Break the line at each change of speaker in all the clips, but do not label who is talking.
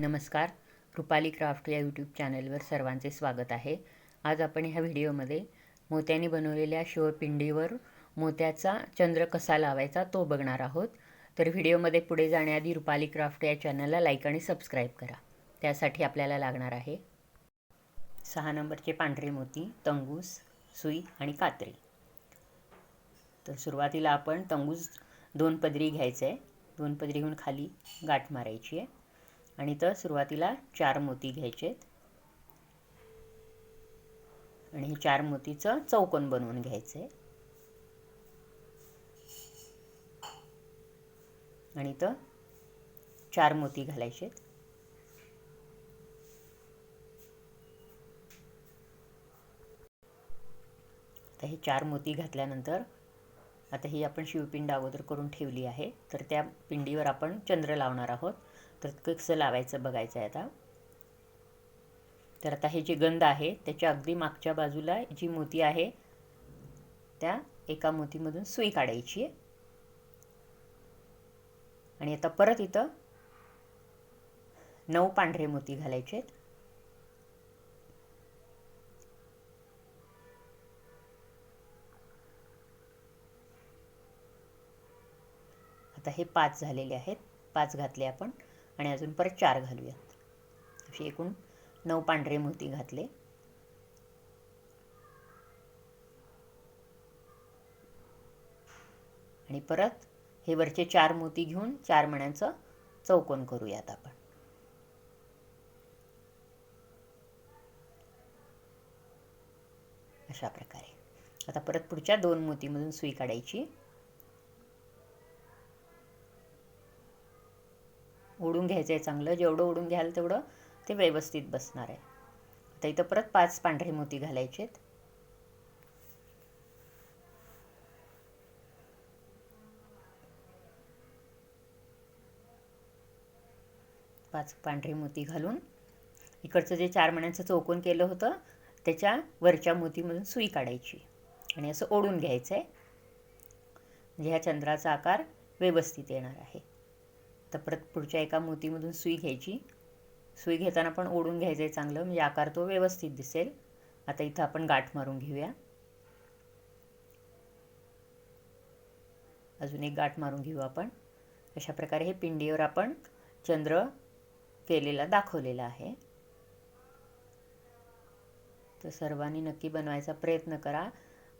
नमस्कार. रुपाली क्राफ्ट या यूट्यूब चॅनलवर सर्वांचे स्वागत आहे. आज आपण ह्या व्हिडिओमध्ये मोत्याने बनवलेल्या शिवपिंडीवर मोत्याचा चंद्र कसा लावायचा तो बघणार आहोत. तर व्हिडिओमध्ये पुढे जाण्याआधी रुपाली क्राफ्ट या चॅनलला लाईक आणि सबस्क्राईब करा. त्यासाठी आपल्याला लागणार आहे सहा नंबरचे पांढरे मोती तंगूस सुई आणि कात्री. तर सुरुवातीला आपण तंगूस दोन पदरी घ्यायचं. आहे दोन पदरी घेऊन खाली गाठ मारायची आहे. आणि तर सुरुवातीला चार मोती घ्यायचे आहेत आणि हे चार मोतीचं चौकोन बनवून घ्यायचं आहे आणि तर चार मोती घालायचे आता हे चार मोती घातल्यानंतर आता ही आपण शिवपिंड अगोदर करून ठेवली आहे. तर त्या पिंडीवर आपण चंद्र लावणार आहोत. तर कसं लावायचं बघायचं आहे आता. तर आता हे जे गंध आहे त्याच्या अगदी मागच्या बाजूला जी मोती आहे त्या एका मोतीमधून सुई काढायची आहे. आणि आता परत इथं नऊ पांढरे मोती घालायचे आहेत. आता हे पाच झालेले आहेत. पाच घातले आपण. आणि अजून परत चार घालूयात. असे एकूण नऊ पांढरे मोती घातले. आणि परत हे वरचे चार मोती घेऊन चार मण्यांचं चौकोन करूयात आपण. अशा प्रकारे. आता परत पुढच्या दोन मोतीमधून सुई काढायची. ओढून घ्यायचं आहे चांगलं. जेवढं ओढून घ्याल तेवढं ते व्यवस्थित बसणार आहे. आता इथं परत पाच पांढरे मोती घालायचे आहेत पाच पांढरे मोती घालून इकडचं जे चार मण्यांचं चौकोन केलं होतं त्याच्या वरच्या मोतीमधून सुई काढायची आणि असं ओढून घ्यायचं आहे म्हणजे ह्या चंद्राचा आकार व्यवस्थित येणार आहे. तर परत पुढच्या एका मोतीमधून सुई घ्यायची. सुई घेताना पण ओढून घ्यायचं आहे चांगलं. म्हणजे आकार तो व्यवस्थित दिसेल. आता इथं आपण गाठ मारून घेऊया. अजून एक गाठ मारून घेऊ आपण. अशा प्रकारे हे पिंडीवर आपण चंद्र केलेला दाखवलेला आहे. तर सर्वांनी नक्की बनवायचा प्रयत्न करा.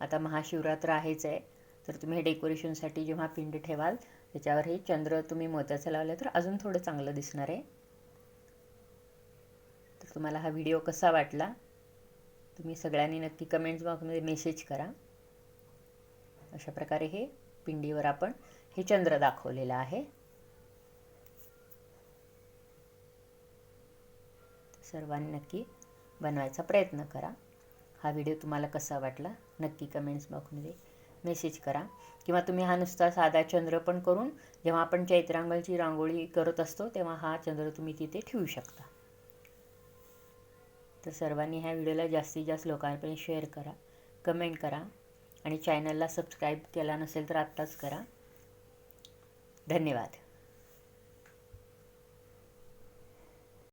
आता महाशिवरात्र आहेच आहे. तर तुम्ही हे डेकोरेशनसाठी जेव्हा पिंड ठेवाल त्याच्यावर हे चंद्र तुम्ही मोत्याचं लावलं तर अजून थोडं चांगलं दिसणार आहे. तर तुम्हाला हा व्हिडिओ कसा वाटला? तुम्ही सगळ्यांनी नक्की कमेंट्स बॉक्समध्ये मेसेज करा. अशा प्रकारे हे पिंडीवर आपण हे चंद्र दाखवलेलं आहे. सर्वांनी नक्की बनवायचा प्रयत्न करा. हा व्हिडिओ तुम्हाला कसा वाटला? नक्की कमेंट्स बॉक्समध्ये मेसेज करा. किंवा तुम्ही हा नुसता साधा चंद्र पण करून जेव्हा आपण चैत्रांगलची रांगोळी करत असतो तेव्हा हा चंद्र तुम्ही तिथे ठेवू शकता. तर सर्वांनी ह्या व्हिडिओला जास्तीत जास्त लोकांपर्यंत शेअर करा कमेंट करा आणि चॅनलला सबस्क्राईब केला नसेल तर आत्ताच करा. धन्यवाद.